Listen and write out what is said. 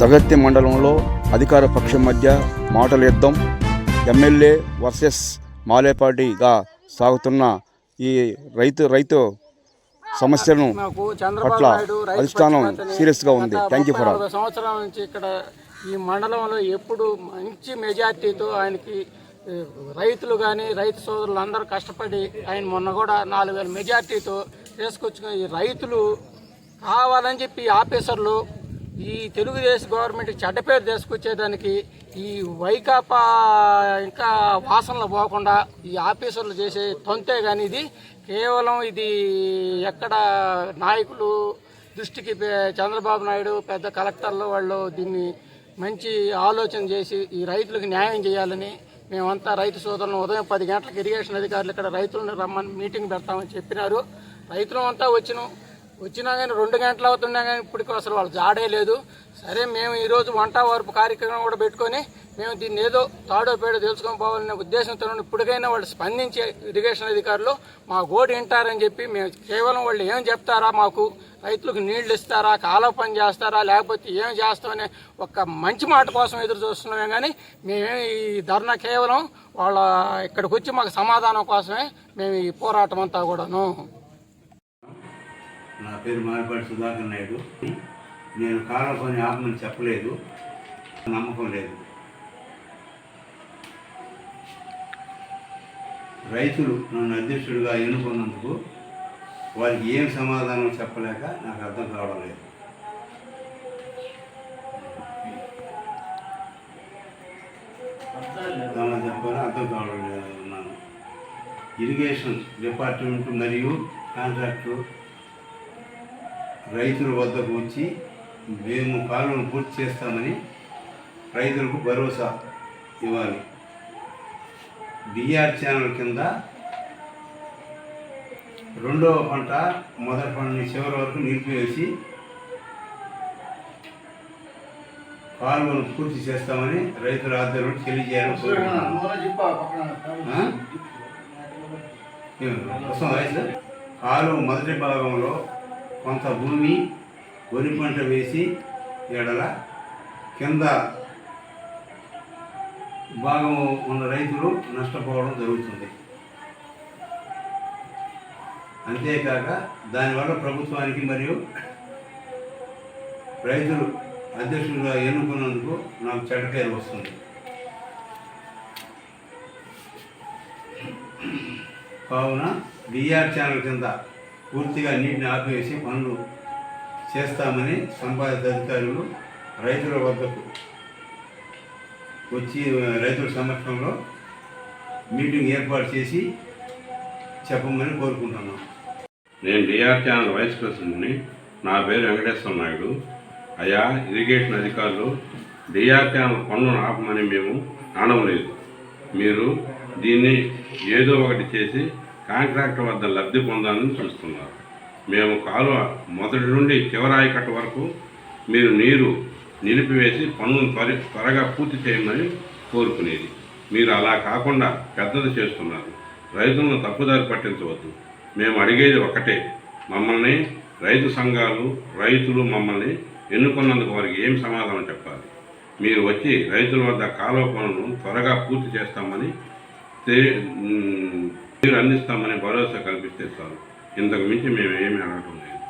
దగత్తి మండలంలో అధికార పక్షం మధ్య మాటల యుద్ధం ఎమ్మెల్యే వర్సెస్ మాలేపాటిగా సాగుతున్న ఈ రైతు రైతు చంద్రబాబు పట్ల అధిష్టానం సీరియస్గా ఉంది. థ్యాంక్ యూ ఫర్ ఆల్ సంవత్సరాల నుంచి ఇక్కడ ఈ మండలంలో ఎప్పుడు మంచి మెజార్టీతో ఆయనకి రైతులు కానీ రైతు సోదరులు అందరూ కష్టపడి ఆయన మొన్న కూడా నాలుగు వేల మెజార్టీతో తీసుకొచ్చుకున్న ఈ రైతులు కావాలని చెప్పి ఆఫీసర్లు ఈ తెలుగుదేశం గవర్నమెంట్ చెడ్డ పేరు తీసుకొచ్చేదానికి ఈ వైకాపా ఇంకా వాసనలు పోకుండా ఈ ఆఫీసర్లు చేసే తొంతే కానీ ఇది కేవలం ఇది ఎక్కడ నాయకులు దృష్టికి చంద్రబాబు నాయుడు పెద్ద కలెక్టర్లు వాళ్ళు దీన్ని మంచి ఆలోచన చేసి ఈ రైతులకు న్యాయం చేయాలని మేమంతా రైతు సోదరులను ఉదయం పది గంటలకు ఇరిగేషన్ అధికారులు ఇక్కడ రైతులను రమ్మని మీటింగ్ పెడతామని చెప్పినారు. రైతులు అంతా వచ్చినాం. వచ్చినా కానీ రెండు గంటలు అవుతున్నా కానీ ఇప్పటికీ అసలు వాళ్ళు జాడే లేదు. సరే మేము ఈరోజు వంట వరపు కార్యక్రమం కూడా పెట్టుకొని మేము దీన్ని ఏదో తాడో పేడో తెలుసుకొని పోవాలనే ఉద్దేశంతో ఇప్పటికైనా వాళ్ళు స్పందించే ఇరిగేషన్ అధికారులు మా గోడు వింటారని చెప్పి మేము కేవలం వాళ్ళు ఏం చెప్తారా మాకు? రైతులకు నీళ్ళు ఇస్తారా? కాలువ పని చేస్తారా? లేకపోతే ఏం చేస్తామనే ఒక మంచి మాట కోసం ఎదురు చూస్తున్నామే కానీ మేమే ఈ ధర్నా కేవలం వాళ్ళ ఇక్కడికి వచ్చి మాకు సమాధానం కోసమే మేము ఈ పోరాటం అంతా కూడాను పేరు మారిపాటి సుధాకర్ నాయుడు. నేను కాలం ఆపమని చెప్పలేదు. నమ్మకం లేదు. రైతులు నన్ను అధ్యక్షుడిగా ఎన్నుకున్నందుకు వారికి ఏం సమాధానం చెప్పలేక నాకు అర్థం కావడం లేదు. సమాధానం అర్థం కావడం లేదు ఉన్నాను ఇరిగేషన్ డిపార్ట్మెంట్ మరియు కాంట్రాక్టు రైతుల వద్దకు వచ్చి మేము కాలువను పూర్తి చేస్తామని రైతులకు భరోసా ఇవ్వాలి. డిఆర్ ఛానల్ కింద రెండవ పంట మొదటి పంటని చివరి వరకు నిలిపివేసి కాలువను పూర్తి చేస్తామని రైతుల ఆధ్వర్యంలో తెలియజేయాలని కోరుకుంటున్నాను కాలువ మొదటి భాగంలో కొంత భూమి వరి పంట వేసి ఎడల కింద భాగం ఉన్న రైతులు నష్టపోవడం జరుగుతుంది. అంతేకాక దానివల్ల ప్రభుత్వానికి మరియు రైతులు అధ్యక్షులుగా ఎన్నుకున్నందుకు నాకు చెడ్డ పేరు వస్తుంది. కావున డిఆర్ ఛానల్ కింద పూర్తిగా నీటిని ఆపివేసి పనులు చేస్తామని సంపాదిత అధికారులు రైతుల వద్దకు వచ్చి రైతుల సమక్షంలో మీటింగ్ ఏర్పాటు చేసి చెప్పమని కోరుకుంటున్నాం. నేను డిఆర్ ఛానల్ వైస్ ప్రెసిడెంట్ని. నా పేరు వెంకటేశ్వర నాయుడు. అయా ఇరిగేషన్ అధికారులు డిఆర్ ఛానల్ పనులను ఆపమని మేము అనలేదు మీరు దీన్ని ఏదో ఒకటి చేసి కాంట్రాక్ట్ వద్ద లబ్ధి పొందాలని చూస్తున్నారు మేము కాలువ మొదటి నుండి చివరి వరకు మీరు నీరు నిలిపివేసి పనులను త్వర త్వరగా పూర్తి చేయమని కోరుకునేది. మీరు అలా కాకుండా పెద్దది చేస్తున్నారు. రైతులను తప్పుదారి పట్టించవద్దు. మేము అడిగేది ఒకటే మమ్మల్ని రైతు సంఘాలు రైతులు మమ్మల్ని ఎన్నుకున్నందుకు వారికి ఏం సమాధానం చెప్పాలి? మీరు వచ్చి రైతుల వద్ద కాలువ పనులను త్వరగా పూర్తి చేస్తామని మీరు అందిస్తామనే భరోసా కల్పిస్తే చాలు. ఇంతకు మించి మేము ఏమీ అడగటం లేదు.